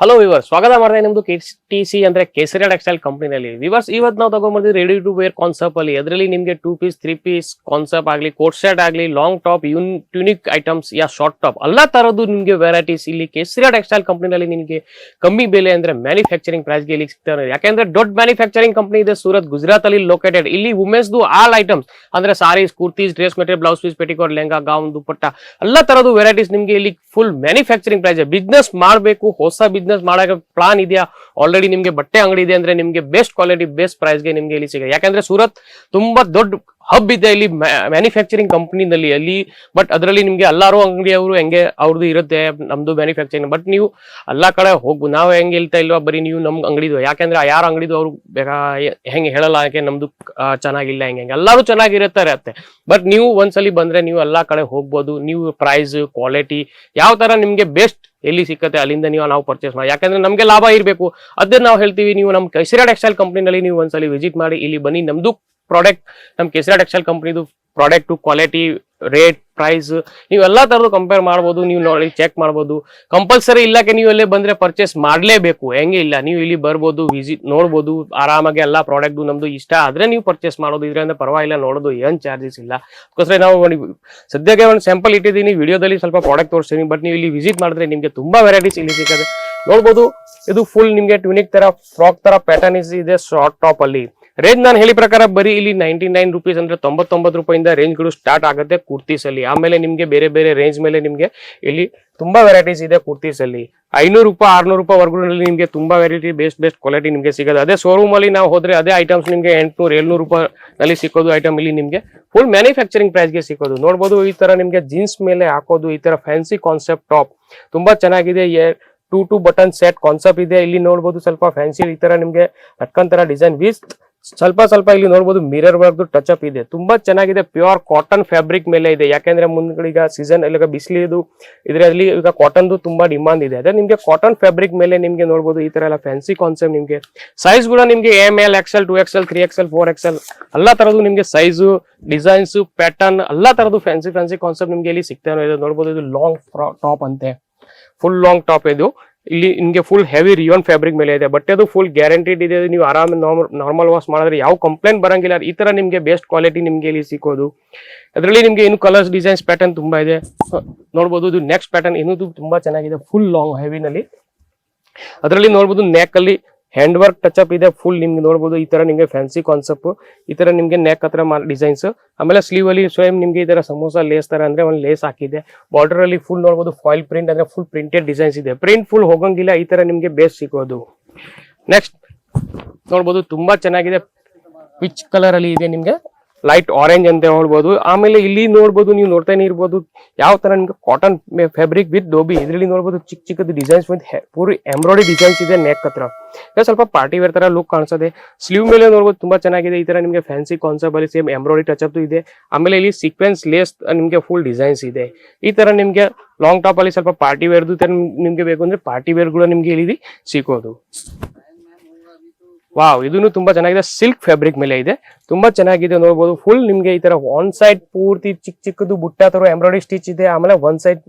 Hello ವಿವರ್ ಸ್ವಾಗತ ಮಾಡಿದೆ ನಿಮ್ದು ಕೆ ಟಿ ಸಿ ಅಂದ್ರೆ ಕೇಸರಿ ಟೆಕ್ಸ್ಟೈಲ್ ಕಂಪನಿನಲ್ಲಿ ವಿವರ್ಸ್ ಇವತ್ ನಾವು ತಗೊಂಡ್ಬಂದಿದ್ದು ರೆಡಿ ಟು ವೇರ್ ಕಾನ್ಸೆಪ್ಟ್ ಅಲ್ಲಿ. ಅದರಲ್ಲಿ ನಿಮಗೆ two piece three piece concept ಆಗಲಿ ಕೋಟ್ ಶರ್ಟ್ ಆಗಲಿ ಲಾಂಗ್ ಟಾಪ್ ಯೂನ್ ಟ್ಯೂನಿಕ್ ಐಟಮ್ಸ್ ಯಾ ಶಾರ್ಟ್ ಟಾಪ್ ಎಲ್ಲ ತರದ್ದು ನಿಮಗೆ ವೆರೈಟೀಸ್ ಇಲ್ಲಿ ಕೇಸರಿ ಟೆಕ್ಸ್ಟೈಲ್ ಕಂಪನಿನಲ್ಲಿ ನಿಮಗೆ ಕಮ್ಮಿ ಬೆಲೆ ಅಂದ್ರೆ ಮ್ಯಾನುಫ್ಯಾಕ್ಚರಿಂಗ್ ಪ್ರೈಸ್ಗೆ ಇಲ್ಲಿ ಸಿಗ್ತಾರೆ? ಯಾಕೆಂದ್ರೆ ದೊಡ್ಡ ಮ್ಯಾನುಫ್ಯಾಕ್ಚರಿಂಗ್ ಕಂಪನಿ ಇದೆ ಸೂರತ್ ಗುಜರಾತ್ ಅಲ್ಲಿ ಲೊಕೇಟೆಡ್ ಇಲ್ಲಿ ವುಮೆನ್ಸ್ ದು ಆಲ್ ಐಟಮ್ಸ್ ಅಂದ್ರೆ sarees kurtis dress material blouse piece petticoat lehenga gown dupatta ಎಲ್ಲ ತರದ್ದು ವೆರೈಟೀಸ್ ನಿಮಗೆ ಇಲ್ಲಿ ಫುಲ್ ಮ್ಯಾನುಫ್ಯಾಕ್ಚರಿಂಗ್ ಪ್ರೈಸ್ ಬಿಸ್ನೆಸ್ ಮಾಡಬೇಕು, ಹೊಸ ಬಿಸ್ನೆಸ್ ಮಾಡಕ್ಕೆ ಪ್ಲಾನ್ ಇದೆಯಾ? ಆಲ್ರೆಡಿ ನಿಮಗೆ ಬಟ್ಟೆ ಅಂಗಡಿ ಇದೆ ಅಂದ್ರೆ ನಿಮಗೆ ಬೆಸ್ಟ್ ಕ್ವಾಲಿಟಿ ಬೆಸ್ಟ್ ಪ್ರೈಸ್ಗೆ ನಿಮಗೆ ಇಲ್ಲಿ ಸಿಗುತ್ತೆ. ಯಾಕಂದ್ರೆ ಸೂರತ್ ತುಂಬಾ ದೊಡ್ಡ ಹಬ್ ಇದೆ ಇಲ್ಲಿ ಮ್ಯಾನುಫ್ಯಾಕ್ಚರಿಂಗ್ ಕಂಪ್ನಿನಲ್ಲಿ ಅಲ್ಲಿ ಬಟ್ ಅದರಲ್ಲಿ ನಿಮಗೆ ಎಲ್ಲಾರು ಅಂಗಡಿಯವರು ಹೆಂಗೆ ಅವ್ರದ್ದು ಇರುತ್ತೆ, ನಮ್ದು ಮ್ಯಾನುಫ್ಯಾಕ್ಚರಿಂಗ್ ಬಟ್ ನೀವು ಎಲ್ಲ ಕಡೆ ಹೋಗ್ಬೋದು ನಾವು ಹೆಂಗೆ ಹೇಳ್ತಾ ಇಲ್ವಾ, ಬರೀ ನೀವು ನಮ್ಗೆ ಅಂಗಡಿದು, ಯಾಕೆಂದ್ರೆ ಯಾರ ಅಂಗಡಿದು ಅವ್ರು ಬೇಗ ಹೆಂಗೆ ಹೇಳಲ್ಲ, ಯಾಕೆ ನಮ್ದು ಚೆನ್ನಾಗಿಲ್ಲ ಹೆಂಗೆ ಹೆಂಗೆ. ಎಲ್ಲರೂ ಚೆನ್ನಾಗಿರುತ್ತೆ ಇರುತ್ತೆ ಬಟ್ ನೀವು ಒಂದ್ಸಲಿ ಬಂದ್ರೆ ನೀವು ಎಲ್ಲಾ ಕಡೆ ಹೋಗ್ಬೋದು, ನೀವು ಪ್ರೈಸ್ ಕ್ವಾಲಿಟಿ ಯಾವ ತರ ನಿಮ್ಗೆ ಬೆಸ್ಟ್ ಎಲ್ಲಿ ಸಿಕ್ಕತ್ತೆ ಅಲ್ಲಿಂದ ನೀವು ನಾವು ಪರ್ಚೇಸ್ ಮಾಡಿ, ಯಾಕಂದ್ರೆ ನಮ್ಗೆ ಲಾಭ ಇರಬೇಕು. ಅದನ್ನ ನಾವು ಹೇಳ್ತೀವಿ, ನೀವು ನಮ್ಮ ಕೈಸಿರಾ ಟೆಕ್ಸ್ಟೈಲ್ ಕಂಪ್ನಿನಲ್ಲಿ ನೀವು ಒಂದ್ಸಲಿ ವಿಸಿಟ್ ಮಾಡಿ, ಇಲ್ಲಿ ಬನ್ನಿ, ನಮ್ದು ಪ್ರಾಡಕ್ಟ್ ನಮ್ಮ ಕೇಸರಿ ಟೆಕ್ಸ್ಟೈಲ್ ಕಂಪ್ನಿದು ಪ್ರಾಡಕ್ಟ್ ಕ್ವಾಲಿಟಿ ರೇಟ್ ಪ್ರೈಸ್ ನೀವು ಎಲ್ಲಾ ತರದ್ದು ಕಂಪೇರ್ ಮಾಡ್ಬೋದು, ನೀವು ನೋಡಿ ಚೆಕ್ ಮಾಡ್ಬೋದು. ಕಂಪಲ್ಸರಿ ಇಲ್ಲಕ್ಕೆ ನೀವು ಇಲ್ಲೇ ಬಂದ್ರೆ ಪರ್ಚೇಸ್ ಮಾಡಲೇಬೇಕು. ಹೆಂಗೆ ಇಲ್ಲ? ನೀವು ಇಲ್ಲಿ ಬರ್ಬೋದು ವಿಸಿಟ್ ನೋಡ್ಬೋದು, ಆರಾಮಾಗಿ ಎಲ್ಲ ಪ್ರಾಡಕ್ಟ್ ನಮ್ದು ಇಷ್ಟ ಆದ್ರೆ ನೀವು ಪರ್ಚೇಸ್ ಮಾಡೋದು. ಇದರಿಂದ ಪರವಾಗಿಲ್ಲ, ನೋಡೋದು ಏನ್ ಚಾರ್ಜಸ್ ಇಲ್ಲ. ಅದಕ್ಕೋಸ್ಕರ ನಾವು ಸದ್ಯಕ್ಕೆ ಒಂದು ಸ್ಯಾಂಪಲ್ ಇಟ್ಟಿದ್ದೀನಿ. ವಿಡಿಯೋದಲ್ಲಿ ಸ್ವಲ್ಪ ಪ್ರಾಡಕ್ಟ್ ತೋರಿಸ್ತೀನಿ. ಬಟ್ ನೀವು ಇಲ್ಲಿ ವಿಸಿಟ್ ಮಾಡಿದ್ರೆ ನಿಮಗೆ ತುಂಬಾ ವೆರೈಟೀಸ್ ಇಲ್ಲಿ ಸಿಗುತ್ತೆ ನೋಡ್ಬೋದು, ಇದು ಫುಲ್ ನಿಮಗೆ ಟ್ಯೂನಿಕ್ ತರ ಫ್ರಾಕ್ ತರ ಪ್ಯಾಟರ್ನ್ ಇದೆ ಶಾರ್ಟ್ ಟಾಪ್ ಅಲ್ಲಿ. ರೇಂಜ್ ನಾನು ಹೇಳಿ ಪ್ರಕಾರ ಬರೀ ಇಲ್ಲಿ ನೈಂಟಿ ನೈನ್ ರುಪೀಸ್ ಅಂದ್ರೆ ತೊಂಬತ್ತೊಂಬತ್ತು ರೂಪಾಯಿಂದ ರೇಂಜ್ಗಳು ಸ್ಟಾರ್ಟ್ ಆಗುತ್ತೆ ಕುರ್ತೀಸ್ ಅಲ್ಲಿ ಆಮೇಲೆ ನಿಮಗೆ ಬೇರೆ ಬೇರೆ ರೇಂಜ್ ಮೇಲೆ ನಿಮಗೆ ಇಲ್ಲಿ ತುಂಬಾ ವೆರೈಟೀಸ್ ಇದೆ ಕುರ್ತೀಸ್ ಅಲ್ಲಿ ಐನೂರು ರೂಪಾಯಿ, ಆರ್ನೂರು ರೂಪಾಯಿ ವರ್ಗಗಳಲ್ಲಿ ನಿಮಗೆ ತುಂಬಾ ವೆರೈಟಿ ಬೆಸ್ಟ್ ಬೆಸ್ಟ್ ಕ್ವಾಲಿಟಿ ನಿಮಗೆ ಸಿಗೋದು. ಅದೇ ಶೋರೂಮ್ ಅಲ್ಲಿ ನಾವು ಹೋದ್ರೆ ಅದೇ ಐಟಮ್ಸ್ ನಿಮಗೆ ಎಂಟ್ನೂರು, ಏಳ್ನೂರು ರೂಪಾಯಿ ನಲ್ಲಿ ಸಿಕ್ಕೋದು ಐಟಮ್ ಇಲ್ಲಿ ನಿಮಗೆ ಫುಲ್ ಮ್ಯಾನುಫ್ಯಾಕ್ಚರಿಂಗ್ ಪ್ರೈಸ್ಗೆ ಸಿಕ್ಕೋದು. ನೋಡ್ಬೋದು ಈ ತರ ನಿಮಗೆ ಜೀನ್ಸ್ ಮೇಲೆ ಹಾಕೋದು, ಈ ತರ ಫ್ಯಾನ್ಸಿ ಕಾನ್ಸೆಪ್ಟ್ ಟಾಪ್ ತುಂಬಾ ಚೆನ್ನಾಗಿದೆ two to button set concept ಇದೆ. ಇಲ್ಲಿ ನೋಡ್ಬೋದು ಸ್ವಲ್ಪ ಫ್ಯಾನ್ಸಿ ಈ ತರ ನಿಮಗೆ ಲಟ್ಕನ್ ತರ ಡಿಸೈನ್ ವಿತ್ ಸ್ವಲ್ಪ ಸ್ವಲ್ಪ ಇಲ್ಲಿ ನೋಡ್ಬೋದು ಮಿರರ್ ವರ್ಕ್ ಟಚ್ ಅಪ್ ಇದೆ. ತುಂಬಾ ಚೆನ್ನಾಗಿದೆ ಪ್ಯೂರ್ ಕಾಟನ್ ಫ್ಯಾಬ್ರಿಕ್ ಮೇಲೆ ಇದೆ. ಯಾಕೆಂದ್ರೆ ಮುಂದ್ಗಡೆ ಈಗ ಸೀಸನ್ ಈಗ ಬಿಸಿಲಿದು, ಇದರಲ್ಲಿ ಈಗ ಕಾಟನ್ದು ತುಂಬಾ ಡಿಮಾಂಡ್ ಇದೆ. ಅದೇ ನಿಮಗೆ ಕಾಟನ್ ಫ್ಯಾಬ್ರಿಕ್ ಮೇಲೆ ನಿಮಗೆ ನೋಡಬಹುದು ಈ ತರ ಎಲ್ಲ ಫ್ಯಾನ್ಸಿ ಕಾನ್ಸೆಪ್ಟ್ ನಿಮಗೆ. ಸೈಜ್ ಕೂಡ ನಿಮಗೆ M L XL two XL three XL four XL ಎಲ್ಲಾ ತರದ್ದು ನಿಮಗೆ ಸೈಜು ಡಿಸೈನ್ಸ್ ಪ್ಯಾಟರ್ನ್ ಎಲ್ಲಾ ತರದ್ದು ಫ್ಯಾನ್ಸಿ ಫ್ಯಾನ್ಸಿ ಕಾನ್ಸೆಪ್ಟ್ ನಿಮಗೆ ಇಲ್ಲಿ ಸಿಗ್ತಾನೋ ಇದೆ. ನೋಡ್ಬೋದು ಇದು ಲಾಂಗ್ ಟಾಪ್ ಅಂತೆ. ಫುಲ್ ಲಾಂಗ್ ಟಾಪ್ ಇದು. ಇಲ್ಲಿ ನಿಮಗೆ ಫುಲ್ ಹೆವಿ ರಿಯೋನ್ ಫ್ಯಾಬ್ರಿಕ್ ಮೇಲೆ ಇದೆ. ಬಟ್ ಬಟ್ಟೆದು ಫುಲ್ ಗ್ಯಾರಂಟಿಡ್ ಇದೆ. ನೀವು ಆರಾಮ ನಾರ್ಮಲ್ ವಾಶ್ ಮಾಡಿದ್ರೆ ಯಾವ ಕಂಪ್ಲೇಂಟ್ ಬರಂಗಿಲ್ಲ. ಈ ತರ ನಿಮಗೆ ಬೆಸ್ಟ್ ಕ್ವಾಲಿಟಿ ನಿಮಗೆ ಇಲ್ಲಿ ಸಿಕ್ಕೋದು. ಅದರಲ್ಲಿ ನಿಮಗೆ ಇನ್ನು ಕಲರ್ಸ್ ಡಿಸೈನ್ಸ್ ಪ್ಯಾಟರ್ನ್ ತುಂಬಾ ಇದೆ. ನೋಡ್ಬೋದು ಇದು ನೆಕ್ಸ್ಟ್ ಪ್ಯಾಟರ್ನ್ ಇನ್ನೂ ತುಂಬಾ ಚೆನ್ನಾಗಿದೆ. ಫುಲ್ ಲಾಂಗ್ ಹೆವಿನಲ್ಲಿ ಅದರಲ್ಲಿ ನೋಡ್ಬೋದು ನೆಕ್ ಅಲ್ಲಿ ಹ್ಯಾಂಡ್ ವರ್ಕ್ ಟಚ್ ಅಪ್ ಇದೆ ಫುಲ್ ನಿಮ್ಗೆ ನೋಡ್ಬೋದು. ಈ ತರ ನಿಮಗೆ ಫ್ಯಾನ್ಸಿ ಕಾನ್ಸೆಪ್ಟ್ ಈ ತರ ನಿಮಗೆ ನೆಕ್ ಹತ್ರ ಡಿಸೈನ್ಸ್ ಆಮೇಲೆ ಸ್ಲೀವ್ ಅಲ್ಲಿ ಸ್ವಯಂ ನಿಮಗೆ ಈ ತರ ಸಮೋಸ ಲೇಸ್ ತರ ಅಂದ್ರೆ ಒಂದು ಲೇಸ್ ಹಾಕಿದೆ. ಬಾರ್ಡರ್ ಅಲ್ಲಿ ಫುಲ್ ನೋಡ್ಬೋದು ಫಾಯಿಲ್ ಪ್ರಿಂಟ್ ಅಂದ್ರೆ ಫುಲ್ ಪ್ರಿಂಟೆಡ್ ಡಿಸೈನ್ಸ್ ಇದೆ. ಪ್ರಿಂಟ್ ಫುಲ್ ಹೋಗಂಗಿಲ್ಲ, ಈ ತರ ನಿಮಗೆ ಬೇಸ್ ಸಿಗೋದು. ನೆಕ್ಸ್ಟ್ ನೋಡ್ಬೋದು, ತುಂಬಾ ಚೆನ್ನಾಗಿದೆ. ಪಿಚ್ ಕಲರ್ ಅಲ್ಲಿ ಇದೆ ನಿಮ್ಗೆ? ಲೈಟ್ ಆರೆಂಜ್ ಅಂತ ಹೇಳ್ಬೋದು ಆಮೇಲೆ ಇಲ್ಲಿ ನೋಡ್ಬೋದು, ನೀವು ನೋಡ್ತಾನೆ ಇರ್ಬೋದು, ಯಾವ ತರ ನಿಮ್ಗೆ ಕಾಟನ್ ಫ್ಯಾಬ್ರಿಕ್ ವಿತ್ ಡೋಬಿ ಇದರಲ್ಲಿ ನೋಡ್ಬೋದು ಚಿಕ್ಕ ಚಿಕ್ಕದು designs with pure embroidery designs ಇದೆ ನೆಕ್ ಹತ್ರ. ಸ್ವಲ್ಪ ಪಾರ್ಟಿ ವೇರ್ ತರ ಲುಕ್ ಕಾಣಿಸುತ್ತೆ ಸ್ಲೀವ್ ಮೇಲೆ ನೋಡ್ಬೋದು ತುಂಬಾ ಚೆನ್ನಾಗಿದೆ. ಈ ತರ ನಿಮಗೆ ಫ್ಯಾನ್ಸಿ ಕಾನ್ಸೆಪ್ಟ್ ಅಲ್ಲಿ ಸೇಮ್ ಎಂಬ್ರಾಯ್ಡಿ ಟಚ್ ಅಪ್ ಇದೆ. ಆಮೇಲೆ ಇಲ್ಲಿ ಸೀಕ್ವೆನ್ಸ್ ಲೇಸ್ ನಿಮಗೆ ಫುಲ್ ಡಿಸೈನ್ಸ್ ಇದೆ. ಈ ತರ ನಿಮಗೆ ಲಾಂಗ್ ಟಾಪ್ ಅಲ್ಲಿ ಸ್ವಲ್ಪ ಪಾರ್ಟಿ ವೇರ್ದು ನಿಮ್ಗೆ ಬೇಕು ಅಂದ್ರೆ ಪಾರ್ಟಿ ವೇರ್ ಕೂಡ ನಿಮ್ಗೆ ಇಲ್ಲಿ ಸಿಗೋದು. ವಾವ್ ಇದನ್ನು ತುಂಬಾ ಚೆನ್ನಾಗಿದೆ. ಸಿಲ್ಕ್ ಫ್ಯಾಬ್ರಿಕ್ ಮೇಲೆ ಇದೆ. ತುಂಬಾ ಚೆನ್ನಾಗಿದೆ ನೋಡ್ಬೋದು. ಫುಲ್ ನಿಮ್ಗೆ ಈ ತರ ಒನ್ ಸೈಡ್ ಪೂರ್ತಿ ಚಿಕ್ಕ ಚಿಕ್ಕದು ಬುಟ್ಟ ತರ ಎಂಬ್ರಾಯ್ಡರಿ ಸ್ಟಿಚ್ ಇದೆ. ಆಮೇಲೆ ಒನ್ ಸೈಡ್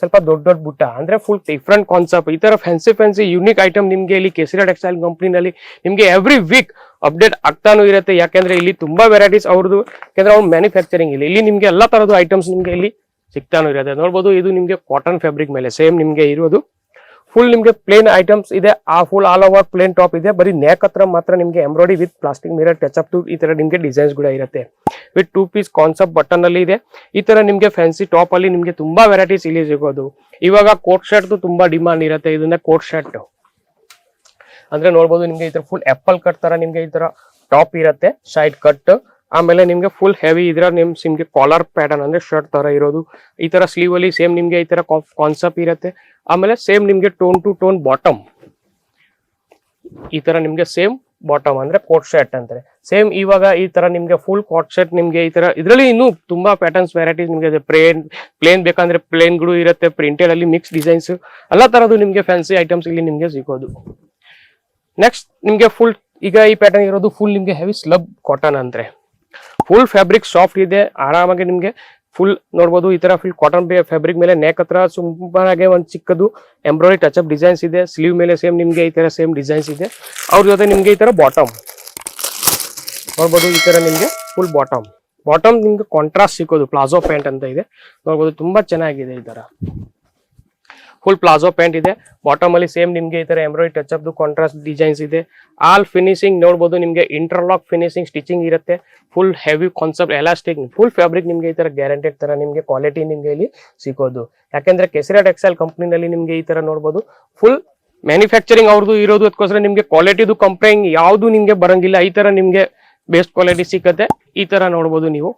ಸ್ವಲ್ಪ ದೊಡ್ಡ ದೊಡ್ಡ ಬುಟ್ಟ. ಅಂದ್ರೆ ಫುಲ್ ಡಿಫ್ರೆಂಟ್ ಕಾನ್ಸೆಪ್ಟ್ ಈ ತರ ಫ್ಯಾನ್ಸಿ ಫ್ಯಾನ್ಸಿ ಯೂನಿಕ್ ಐಟಮ್ ನಿಮ್ಗೆ ಇಲ್ಲಿ ಕೇಸರಿ ಟೆಕ್ಸ್ಟೈಲ್ ಕಂಪ್ನಿನಲ್ಲಿ ನಿಮ್ಗೆ ಎವ್ರಿ ವೀಕ್ ಅಪ್ಡೇಟ್ ಆಗ್ತಾನು ಇರುತ್ತೆ. ಯಾಕೆಂದ್ರೆ ಇಲ್ಲಿ ತುಂಬಾ ವೆರೈಟೀಸ್ ಅವ್ರದ್ದು ಯಾಕಂದ್ರೆ ಅವ್ರು ಮ್ಯಾನುಫ್ಯಾಕ್ಚರಿಂಗ್ ಇಲ್ಲಿ. ಇಲ್ಲಿ ನಿಮ್ಗೆ ಎಲ್ಲಾ ತರದ್ದು ಐಟಮ್ಸ್ ನಿಮ್ಗೆ ಇಲ್ಲಿ ಸಿಗ್ತಾನು ಇರುತ್ತೆ. ನೋಡ್ಬೋದು, ಇದು ನಿಮ್ಗೆ ಕಾಟನ್ ಫ್ಯಾಬ್ರಿಕ್ ಮೇಲೆ ಸೇಮ್ ನಿಮ್ಗೆ ಇರೋದು. ಫುಲ್ ನಿಮಗೆ ಪ್ಲೇನ್ ಐಟಮ್ಸ್ ಇದೆ. ಆ full all over plain top ಇದೆ. ಬರೀ ನೇಕ್ ಹತ್ರ ಮಾತ್ರ ನಿಮಗೆ embroidery with plastic mirror touch up ಈ ತರ ನಿಮಗೆ ಡಿಸೈನ್ಸ್ ಕೂಡ ಇರುತ್ತೆ. With two piece concept button ಅಲ್ಲಿ ಇದೆ. ಈ ತರ ನಿಮಗೆ ಫ್ಯಾನ್ಸಿ ಟಾಪ್ ಅಲ್ಲಿ ನಿಮಗೆ ತುಂಬಾ ವೆರೈಟೀಸ್ ಇಲ್ಲಿ ಸಿಗೋದು. ಇವಾಗ ಕೋಟ್ ಶರ್ಟ್ ತುಂಬಾ ಡಿಮಾಂಡ್ ಇರುತ್ತೆ. ಇದನ್ನ ಕೋಟ್ ಶರ್ಟ್ ಅಂದ್ರೆ ನೋಡ್ಬೋದು ನಿಮಗೆ ಈ ತರ ಫುಲ್ ಆಪಲ್ ಕಟ್ ತರ ನಿಮಗೆ ಈ ತರ ಟಾಪ್ ಇರುತ್ತೆ. ಸೈಡ್ ಕಟ್ ಆಮೇಲೆ ನಿಮಗೆ ಫುಲ್ ಹೆವಿ ಇದ್ರೆ ನಿಮ್ ಸಿಮ್ಗೆ ಕಾಲರ್ ಪ್ಯಾಟರ್ನ್ ಅಂದ್ರೆ ಶರ್ಟ್ ತರ ಇರೋದು. ಈ ತರ ಸ್ಲೀವ್ ಅಲ್ಲಿ ಸೇಮ್ ನಿಮ್ಗೆ ಈ ತರ ಕಾನ್ಸೆಪ್ಟ್ ಇರುತ್ತೆ. ಆಮೇಲೆ ಸೇಮ್ ನಿಮ್ಗೆ ಟೋನ್ ಟು ಟೋನ್ ಬಾಟಮ್ ಈ ತರ ನಿಮ್ಗೆ ಸೇಮ್ ಬಾಟಮ್ ಅಂದ್ರೆ ಕೋಟ್ ಶರ್ಟ್ ಅಂತಾರೆ. ಸೇಮ್ ಇವಾಗ ಈ ತರ ನಿಮ್ಗೆ ಫುಲ್ ಕೋಟ್ ಶರ್ಟ್ ನಿಮ್ಗೆ ಈ ತರ, ಇದರಲ್ಲಿ ಇನ್ನೂ ತುಂಬಾ ಪ್ಯಾಟರ್ನ್ಸ್ ವೆರೈಟೀಸ್ ನಿಮ್ಗೆ ಪ್ಲೇನ್ ಪ್ಲೇನ್ ಬೇಕಂದ್ರೆ ಪ್ಲೇನ್ಗಳು ಇರುತ್ತೆ ಪ್ರಿಂಟೆಡ್ ಅಲ್ಲಿ ಮಿಕ್ಸ್ ಡಿಸೈನ್ಸ್ ಎಲ್ಲ ತರದ್ದು ನಿಮ್ಗೆ ಫ್ಯಾನ್ಸಿ ಐಟಮ್ಸ್ ಇಲ್ಲಿ ನಿಮ್ಗೆ ಸಿಗೋದು. ನೆಕ್ಸ್ಟ್ ನಿಮ್ಗೆ ಫುಲ್ ಈಗ ಈ ಪ್ಯಾಟರ್ನ್ ಇರೋದು ಫುಲ್ ನಿಮ್ಗೆ ಹೆವಿ ಸ್ಲಬ್ ಕಾಟನ್ ಅಂದ್ರೆ. ಫುಲ್ ಫ್ಯಾಬ್ರಿಕ್ ಸಾಫ್ಟ್ ಇದೆ. ಆರಾಮಾಗಿ ನಿಮಗೆ ಫುಲ್ ನೋಡ್ಬೋದು. ಈ ತರ ಫುಲ್ ಕಾಟನ್ ಫ್ಯಾಬ್ರಿಕ್ ಮೇಲೆ ನೆಕ್ ಹತ್ರ ಸುಮಾರಾಗೆ ಒಂದು ಚಿಕ್ಕದು ಎಂಬ್ರಾಯ್ಡಿ ಟಚ್ ಅಪ್ ಡಿಸೈನ್ಸ್ ಇದೆ. ಸ್ಲೀವ್ ಮೇಲೆ ಸೇಮ್ ನಿಮಗೆ ಈ ತರ ಸೇಮ್ ಡಿಸೈನ್ಸ್ ಇದೆ. ಅವ್ರ ಜೊತೆ ನಿಮಗೆ ಈ ತರ ಬಾಟಮ್ ನೋಡ್ಬೋದು ಈ ತರ ನಿಮಗೆ ಫುಲ್ ಬಾಟಮ್ ಬಾಟಮ್ ನಿಮ್ಗೆ ಕಾಂಟ್ರಾಸ್ಟ್ ಸಿಕ್ಕೋದು. ಪ್ಲಾಜೋ ಪ್ಯಾಂಟ್ ಅಂತ ಇದೆ. ನೋಡ್ಬೋದು, ತುಂಬಾ ಚೆನ್ನಾಗಿದೆ ಈ ತರ. ಫುಲ್ ಪ್ಲಾಜೋ ಪ್ಯಾಂಟ್ ಇದೆ. ಬಾಟಮ್ ಅಲ್ಲಿ ಸೇಮ್ ನಿಮಗೆ ಈ ತರ embroidery touch up contrast designs ಇದೆ. ಆಲ್ ಫಿನಿಶಿಂಗ್ ನೋಡಬಹುದು ನಿಮಗೆ ಇಂಟರ್ಲಾಕ್ ಫಿನಿಶಿಂಗ್ ಸ್ಟಿಚಿಂಗ್ ಇರುತ್ತೆ. Full heavy concept elastic full fabric ನಿಮಗೆ ಈ ತರ ಗ್ಯಾರಂಟೆಡ್ ತರ ನಿಮಗೆ ಕ್ವಾಲಿಟಿ ನಿಮಗೆ ಇಲ್ಲಿ ಸಿಗೋದು. ಯಾಕೆಂದ್ರೆ ಕೆಸಿರಾ ಟೆಕ್ಸ್ಟೈಲ್ ಕಂಪ್ನಿನಲ್ಲಿ ನಿಮಗೆ ಈ ತರ ನೋಡಬಹುದು ಫುಲ್ ಮ್ಯಾನುಫ್ಯಾಕ್ಚರಿಂಗ್ ಅವ್ರದ್ದು ಇರೋದು ಅದಕ್ಕೋಸ್ಕರ ನಿಮಗೆ ಕ್ವಾಲಿಟಿದು ಕಂಪ್ಲೇಂಗ್ ಯಾವುದು ನಿಮಗೆ ಬರಂಗಿಲ್ಲ. ಈ ತರ ನಿಮಗೆ ಬೆಸ್ಟ್ ಕ್ವಾಲಿಟಿ ಸಿಕ್ಕತ್ತೆ ಈ ತರ ನೋಡಬಹುದು ನೀವು.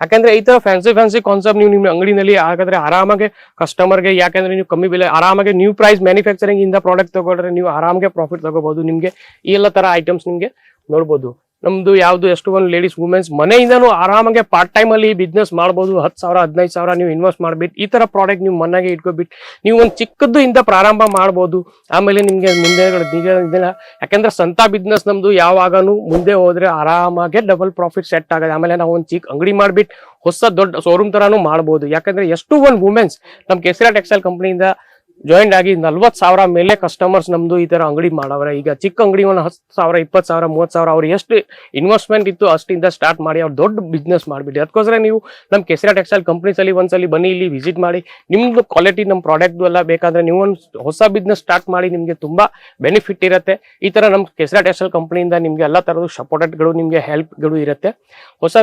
ಯಾಕಂದ್ರೆ ಈ ತರ ಫ್ಯಾನ್ಸಿ ಫ್ಯಾನ್ಸಿ ಕಾನ್ಸೆಪ್ಟ್ ನೀವು ನಿಮ್ಮ ಅಂಗಡಿನಲ್ಲಿ ಹಾಗಾದ್ರೆ ಆರಾಮಾಗಿ ಕಸ್ಟಮರ್ಗೆ ಯಾಕಂದ್ರೆ ನೀವು ಕಮ್ಮಿ ಬೆಲೆ, ಆರಾಮಾಗಿ ನ್ಯೂ ಪ್ರೈಸ್ ಮ್ಯಾನುಫ್ಯಾಕ್ಚರಿಂಗ್ ಇಂದ ಪ್ರಾಡಕ್ಟ್ ತಗೊಂಡ್ರೆ ನೀವು ಆರಾಮಾಗಿ ಪ್ರಾಫಿಟ್ ತಗೋಬಹುದು ನಿಮ್ಗೆ ಈ ಎಲ್ಲ ತರ ಐಟಮ್ಸ್ ನಿಮ್ಗೆ ನೋಡ್ಬೋದು. ನಮ್ದು ಯಾವ್ದು ಎಷ್ಟು ಒಂದು ಲೇಡೀಸ್ ವುಮೆನ್ಸ್ ಮನೆಯಿಂದನೂ ಆರಾಮಾಗಿ ಪಾರ್ಟ್ ಟೈಮ್ ಅಲ್ಲಿ ಬಿಸ್ನೆಸ್ ಮಾಡಬಹುದು ಹತ್ತು ಸಾವಿರ, ಹದಿನೈದು ಸಾವಿರ ನೀವು ಇನ್ವೆಸ್ಟ್ ಮಾಡ್ಬಿಟ್ಟು ಈ ತರ ಪ್ರಾಡಕ್ಟ್ ನೀವು ಮನೆಗೆ ಇಟ್ಕೊಬಿಟ್ಟು ನೀವು ಒಂದು ಚಿಕ್ಕದ್ದು ಇಂದ ಪ್ರಾರಂಭ ಮಾಡ್ಬೋದು. ಆಮೇಲೆ ನಿಮ್ಗೆ ಮುಂದೆ ಯಾಕಂದ್ರೆ ಸ್ವಂತ ಬಿಸ್ನೆಸ್ ನಮ್ದು ಯಾವಾಗನು ಮುಂದೆ ಹೋದ್ರೆ ಆರಾಮಾಗೆ ಡಬಲ್ ಪ್ರಾಫಿಟ್ ಸೆಟ್ ಆಗದೆ ಆಮೇಲೆ ನಾವು ಒಂದು ಚಿಕ್ಕ ಅಂಗಡಿ ಮಾಡ್ಬಿಟ್ಟು ಹೊಸ ದೊಡ್ಡ ಶೋರೂಮ್ ತರಾನು ಮಾಡ್ಬೋದು. ಯಾಕಂದ್ರೆ ಎಷ್ಟು ಒಂದು ವುಮೆನ್ಸ್ ನಮ್ ಕೆಸರಾ ಟೆಕ್ಸ್ಟೈಲ್ ಕಂಪ್ನಿಯಿಂದ ಜಾಯಿನ್ ಆಗಿ ನಲ್ವತ್ ಸಾವಿರ ಮೇಲೆ ಕಸ್ಟಮರ್ಸ್ ನಮ್ದು ಈ ತರ ಅಂಗಡಿ ಮಾಡವ್ರೆ. ಈಗ ಚಿಕ್ಕ ಅಂಗಡಿ ಒಂದು ಹತ್ತು ಸಾವಿರ, ಇಪ್ಪತ್ತು ಸಾವಿರ, ಮೂವತ್ತು ಸಾವಿರ, ಅವ್ರು ಎಷ್ಟು ಇನ್ವೆಸ್ಟ್ಮೆಂಟ್ ಇತ್ತು ಅಷ್ಟಿಂದ ಸ್ಟಾರ್ಟ್ ಮಾಡಿ ಅವ್ರು ದೊಡ್ಡ ಬಿಸ್ನೆಸ್ ಮಾಡಿಬಿಟ್ಟು ಅದಕ್ಕೋಸ್ಕರ ನೀವು ನಮ್ಮ ಕೆಸರಾ ಟೆಕ್ಸ್ಟೈಲ್ ಕಂಪ್ನೀಸ್ ಅಲ್ಲಿ ಒಂದ್ಸಲಿ ಬನ್ನಿ, ಇಲ್ಲಿ ವಿಸಿಟ್ ಮಾಡಿ. ನಿಮ್ದು ಕ್ವಾಲಿಟಿ ನಮ್ಮ ಪ್ರಾಡಕ್ಟ್ ಎಲ್ಲ ಬೇಕಾದ್ರೆ ನೀವು ಒಂದು ಹೊಸ ಬಿಸ್ನೆಸ್ ಸ್ಟಾರ್ಟ್ ಮಾಡಿ, ನಿಮಗೆ ತುಂಬಾ ಬೆನಿಫಿಟ್ ಇರುತ್ತೆ. ಈ ತರ ನಮ್ಮ ಕೆಸರಾ ಟೆಕ್ಸ್ಟೈಲ್ ಕಂಪ್ನಿಯಿಂದ ನಿಮ್ಗೆ ಎಲ್ಲ ತರದ ಸಪೋರ್ಟೆಡ್ಗಳು ನಿಮಗೆ ಹೆಲ್ಪ್ಗಳು ಇರುತ್ತೆ. ಹೊಸ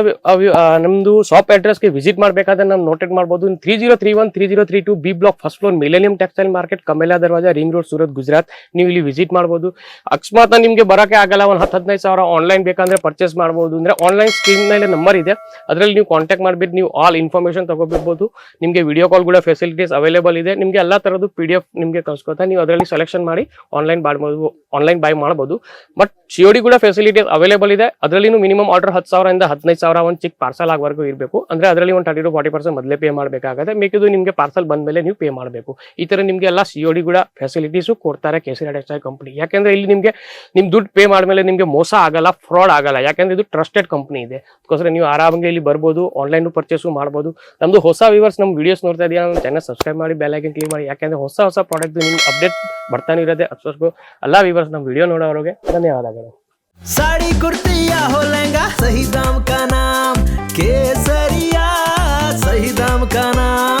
ನಮ್ದು ಶಾಪ್ ಅಡ್ರೆಸ್ಗೆ ವಿಸಿಟ್ ಮಾಡಬೇಕಾದ್ರೆ ನಾವು ನೋಟೆಡ್ ಮಾಡ್ಬೋದು. Three zero three one three zero three two B block first floor millennium textile market Kamela Darwaja ring road Surat Gujarat ನೀವು ಇಲ್ಲಿ ವಿಸಿಟ್ ಮಾಡ್ಬೋದು. ಅಕಸ್ಮಾತ್ ನಿಮ್ಗೆ ಬರೋಕೆ ಆಗಲ್ಲ, ಒಂದು ಹತ್ತು ಹದಿನೈದು ಸಾವಿರ ಆನ್ಲೈನ್ ಬೇಕಂದ್ರೆ ಪರ್ಚೇಸ್ ಮಾಡ್ಬೋದು. ಅಂದ್ರೆ ಆನ್ಲೈನ್ ಸ್ಕ್ರೀನ್ ಮೇಲೆ ನಂಬರ್ ಇದೆ. ಅದರಲ್ಲಿ ನೀವು ಕಾಂಟ್ಯಾಕ್ಟ್ ಮಾಡ್ಬಿಟ್ಟು ನೀವು ಆಲ್ ಇನ್ಫಾರ್ಮೇಷನ್ ತಗೋಬಿರ್ಬೋದು ನಿಮಗೆ ವಿಡಿಯೋ ಕಾಲ್ ಕೂಡ ಫೆಸಿಲಿಟೀಸ್ ಅವೈಲೇಬಲ್ ಇದೆ. ನಿಮಗೆ ಎಲ್ಲ ತರದ್ದು ಪಿ ಡಿ ಎಫ್ ನಿಮಗೆ ಕಳ್ಸ್ಕೊತಾ ನೀವು ಅದರಲ್ಲಿ ಸೆಲೆಕ್ಷನ್ ಮಾಡಿ ಆನ್ಲೈನ್ ಮಾಡಬಹುದು ಆನ್ಲೈನ್ ಬೈ ಮಾಡ್ಬೋದು. ಬಟ್ ಡಿ ಕೂಡ ಫೆಸಿಲಿಟೀಸ್ ಅವೈಲೇಬಲ್ ಇದೆ. ಅದರಲ್ಲಿ ಮಿನಿಮಮ್ ಆರ್ಡರ್ ಹತ್ತು ಸಾವಿರದಿಂದ ಹದಿನೈದು ಸಾವಿರ ಒಂದು ಚಿಕ್ಕ ಪಾರ್ಸಲ್ ಆಗವರೆಗೂ ಇರಬೇಕು. ಅಂದ್ರೆ ಅದರಲ್ಲಿ ಒಂದು ತರ್ಟಿ ಟು ಫಾರ್ಟಿ ಪರ್ಸೆಂಟ್ ಮೊದಲೇ ಪೇ ಮಾಡಬೇಕಾಗುತ್ತೆ. ಮೇಕಿದು ನಿಮಗೆ ಪಾರ್ಸಲ್ ಬಂದ ಮೇಲೆ ನೀವು ಪೇ ಮಾಡಬೇಕು. ಈ ತರ ನಿಮಗೆ ಎಲ್ಲ ಸಿ ಡಿ ಕೂಡ ಫೆಸಿಲಿಟೀಸು ಕೊಡ್ತಾರೆ ಕೇಸರಿ ಟೆಕ್ಸ್ಟೈಲ್ ಕಂಪ್ನಿ ಯಾಕೆಂದರೆ ಇಲ್ಲಿ ನಿಮಗೆ ನಿಮ್ಮ ದುಡ್ಡು ಪೇ ಮಾಡಿದ್ಮೇಲೆ ನಿಮಗೆ ಮೋಸ ಆಗಲ್ಲ ಫ್ರಾಡ್ ಆಗಲ್ಲ. ಯಾಕೆಂದರೆ ಇದು ಟ್ರಸ್ಟೆಡ್ ಕಂಪ್ನಿ ಇದೆ. ಅದಕ್ಕೋಸ್ಕರ ನೀವು ಆರಾಮಾಗಿ ಇಲ್ಲಿ ಬರ್ಬೋದು ಆನ್ಲೈನ್ ಪರ್ಚೇಸು ಮಾಡ್ಬೋದು. ನಮ್ದು ಹೊಸ ವಿವರ್ಸ್ ನಮ್ಮ ವಿಡಿಯೋಸ್ ನೋಡ್ತಾ ಇದೆಯಾ ನಮ್ಮ ಚಾನಲ್ ಸಬ್ಸ್ಕ್ರೈಬ್ ಮಾಡಿ ಬೆಲ್ ಐಕನ್ ಕ್ಲಿಕ್ ಮಾಡಿ. ಯಾಕೆಂದರೆ ಹೊಸ ಹೊಸ ಪ್ರಾಡಕ್ಟ್ ನಿಮ್ಗೆ ಅಪ್ಡೇಟ್ ಬರ್ತಾನೆ ಇರೋದೆ ಅದಕ್ಕೋಸ್ಕರ ಎಲ್ಲ ವಿವರ್ಸ್ ನಮ್ಮ ವಿಡಿಯೋ ನೋಡೋರಿಗೆ ಧನ್ಯವಾದಗಳು साड़ी कुर्ती या हो लहंगा सही दाम का नाम केसरिया सही दाम का नाम केसरिया